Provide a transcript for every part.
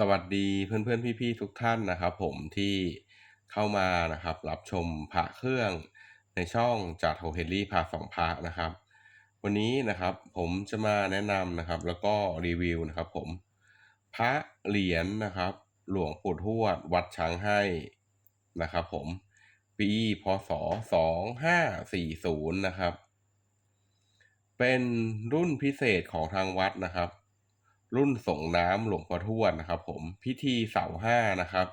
สวัสดีเพื่อนๆพี่ๆทุกท่านนะครับ ผมที่เข้ามานะครับ รับชมพระเครื่องในช่องจากโฮเฮลี่พาสองพระนะครับ วันนี้นะครับผมจะมาแนะนำนะครับ แล้วก็รีวิวนะครับ ผมพระเหรียญนะครับ หลวงปู่ทวดวัดช้างให้นะครับ ผมปีพศ2540นะครับ เป็นรุ่นพิเศษของทางวัดนะครับ รุ่นส่งน้ำหลวงพ่อทวดนะครับ ผมพิธีเสาห้านะครับ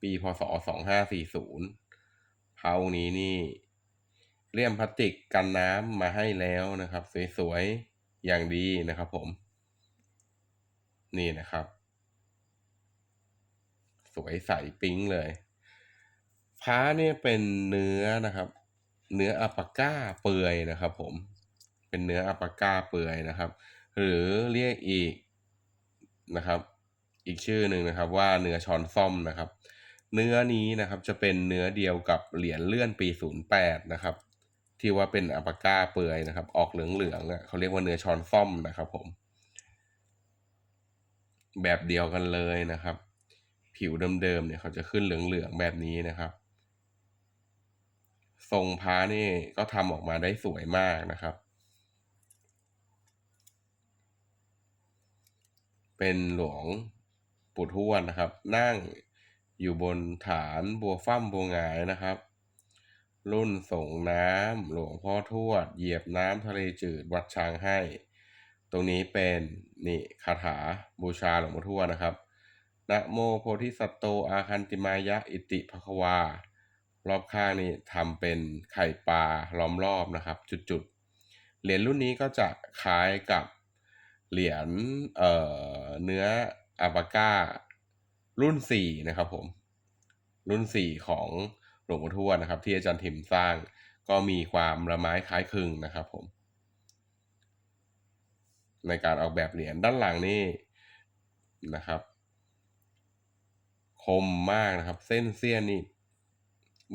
ปีพศ2540เผานี้นี่เลี่ยมพลาสติกกันน้ำมาให้แล้วนะครับ สวยๆ อย่างดีนะครับผม นี่นะครับ สวยใสปิ๊งเลยพ้าเนี่ยเป็นเนื้อนะครับ เนื้ออัปาก้าเปื่อยนะครับ ผม เป็นเนื้ออัปปาก้าเปื่อยนะครับ หรือเรียกอีกนะครับ อีกชื่อหนึ่งนะครับว่าเนื้อช้อนซ่อมนะครับ เนื้อนี้นะครับจะเป็นเนื้อเดียวกับเหรียญเลื่อนปี 08 นะครับ ที่ว่าเป็นอัปาก้าเปื่อยนะครับ ออกเหลืองๆอะเขาเรียกว่าเนื้อช้อนซ่อมนะครับผมแบบเดียวกันเลยนะครับ ผิวเดิมๆเนี่ยเขาจะขึ้นเหลืองๆแบบนี้นะครับ ทรงพ้านี่ก็ทำออกมาได้สวยมากนะครับ เป็นหลวงปู่ทวดนะครับ นั่งอยู่บนฐานบัวฟั่มบัวหงายนะครับ รุ่นส่งน้ำหลวงพ่อทวด เหยียบน้ำทะเลจืดวัดช้างให้ ตรงนี้เป็นนี่คาถาบูชาหลวงพ่อทวดนะครับนะโมโพธิสัตโตอาคันติมายะอิติภควา รอบข้างนี่ทำเป็นไข่ปลาล้อมรอบนะครับ จุดๆ เหรียญรุ่นนี้ก็จะคล้ายกับ เหรียญเอ่อเนื้ออาบาก้า รุ่นสี่นะครับผม รุ่นสี่ของหลวงปู่ทวดนะครับ ที่อาจารย์ถิมสร้างก็มีความละไม้คล้ายคลึงนะครับผม ในการออกแบบเหรียญด้านหลังนี่นะครับ คมมากนะครับ เส้นเสี้ยนนี่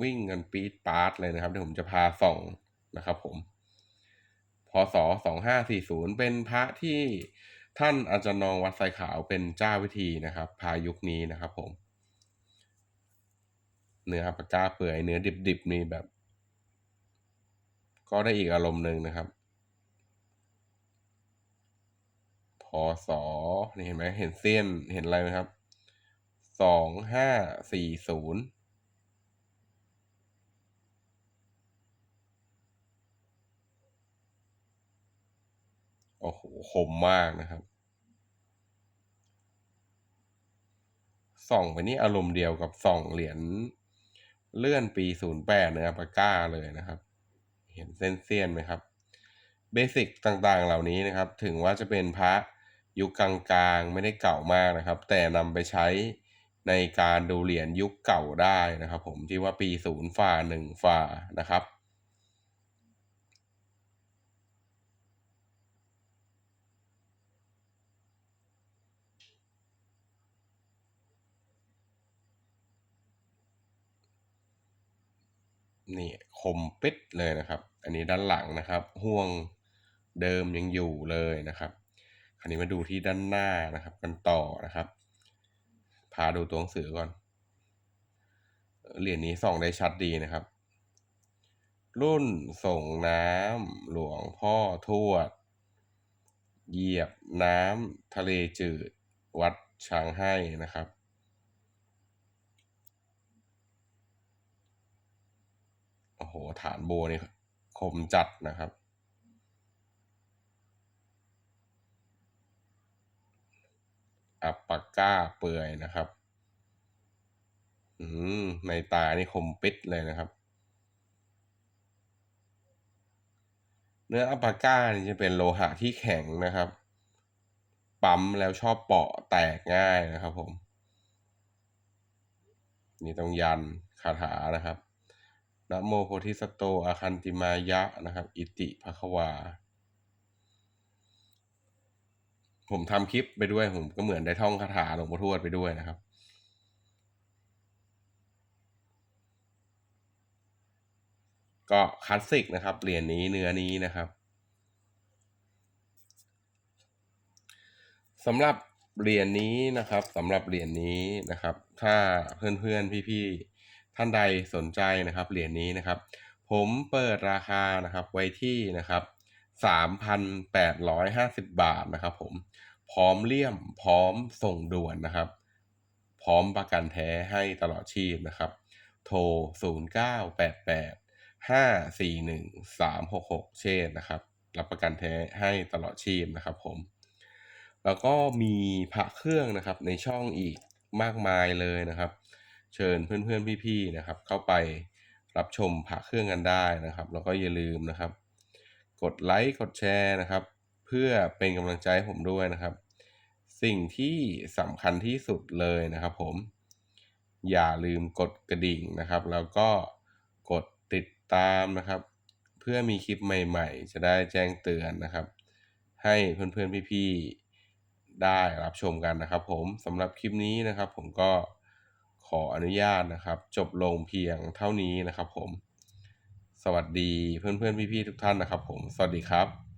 วิ่งกันปี๊ดปาร์ตเลยนะครับเดี๋ยวผมจะพาส่องนะครับผม พศ 2540 เป็นพระที่ท่านอาจารย์นองวัดไซขาวเป็นเจ้าวิธีนะครับ พายุคนี้นะครับผม เนื้อปากกาเปื่อยเนื้อดิบๆนี่แบบ ก็ได้อีกอารมณ์หนึ่งนะครับ พศนี่เห็นไหมเห็นเส้นเห็นอะไรไหมครับ สองห้าสี่ศูนย์โอ้โห คมมากนะครับ ส่องไปนี่อารมณ์เดียวกับส่องเหรียญเลื่อนปีศูนย์แปดเนื้อปาก้าเลยนะครับ เห็นเส้นเสี้ยนไหมครับ เบสิกต่างๆเหล่านี้นะครับ ถึงว่าจะเป็นพระยุคกลางๆ ไม่ได้เก่ามากนะครับ แต่นำไปใช้ในการดูเหรียญยุคเก่าได้นะครับ ผมที่ว่าปีศูนย์ฝ่าหนึ่งฝ่านะครับ นี่คมปิดเลยนะครับ อันนี้ด้านหลังนะครับ ห่วงเดิมยังอยู่เลยนะครับ คราวนี้มาดูที่ด้านหน้านะครับ กันต่อนะครับ พาดูตัวหนังสือก่อน เหรียญนี้ส่องได้ชัดดีนะครับ รุ่นส่งน้ำหลวงพ่อทวด เหยียบน้ำทะเลจืด วัดช้างให้นะครับ โอ้โหฐานโบนี่คมจัดนะครับ อัปปาก้าเปื่อยนะครับ อืม ในตานี่คมปิดเลยนะครับ เนื้ออัปปาก้านี่จะเป็นโลหะที่แข็งนะครับ ปั๊มแล้วชอบเปาะแตกง่ายนะครับผม นี่ต้องยันคาถานะครับ นะโมโพธิสัตโตอาคันติมายะนะครับ อิติภควา ผมทำคลิปไปด้วยผมก็เหมือนได้ท่องคาถาหลวงพ่อทวดไปด้วยนะครับก็คลาสสิกนะครับเหรียญนี้เนื้อนี้นะครับสำหรับเหรียญนี้นะครับสำหรับเหรียญนี้นะครับ ถ้าเพื่อนๆพี่ๆ ท่านใดสนใจนะครับเหรียญนี้นะครับ ผมเปิดราคานะครับไว้ที่นะครับ3,850 บาทนะครับผมพร้อมเลี่ยมพร้อมส่งด่วนนะครับ พร้อมประกันแท้ให้ตลอดชีพนะครับ โทร 0988 541 366 เชษนะครับ รับประกันแท้ให้ตลอดชีพนะครับผม แล้วก็มีพระเครื่องนะครับในช่องอีกมากมายเลยนะครับ เชิญเพื่อนๆพี่ๆนะครับ เข้าไปรับชมพระเครื่องกันได้นะครับ แล้วก็อย่าลืมนะครับ กดไลค์กดแชร์นะครับ เพื่อเป็นกำลังใจให้ผมด้วยนะครับ สิ่งที่สำคัญที่สุดเลยนะครับผม อย่าลืมกดกระดิ่งนะครับ แล้วก็กดติดตามนะครับ เพื่อมีคลิปใหม่ๆ จะได้แจ้งเตือนนะครับ ให้เพื่อนๆพี่ๆได้รับชมกันนะครับ ผมสำหรับคลิปนี้นะครับ ผมก็ ขออนุญาตนะครับ จบลงเพียงเท่านี้นะครับผม สวัสดีเพื่อนๆพี่ๆทุกท่านนะครับผม สวัสดีครับ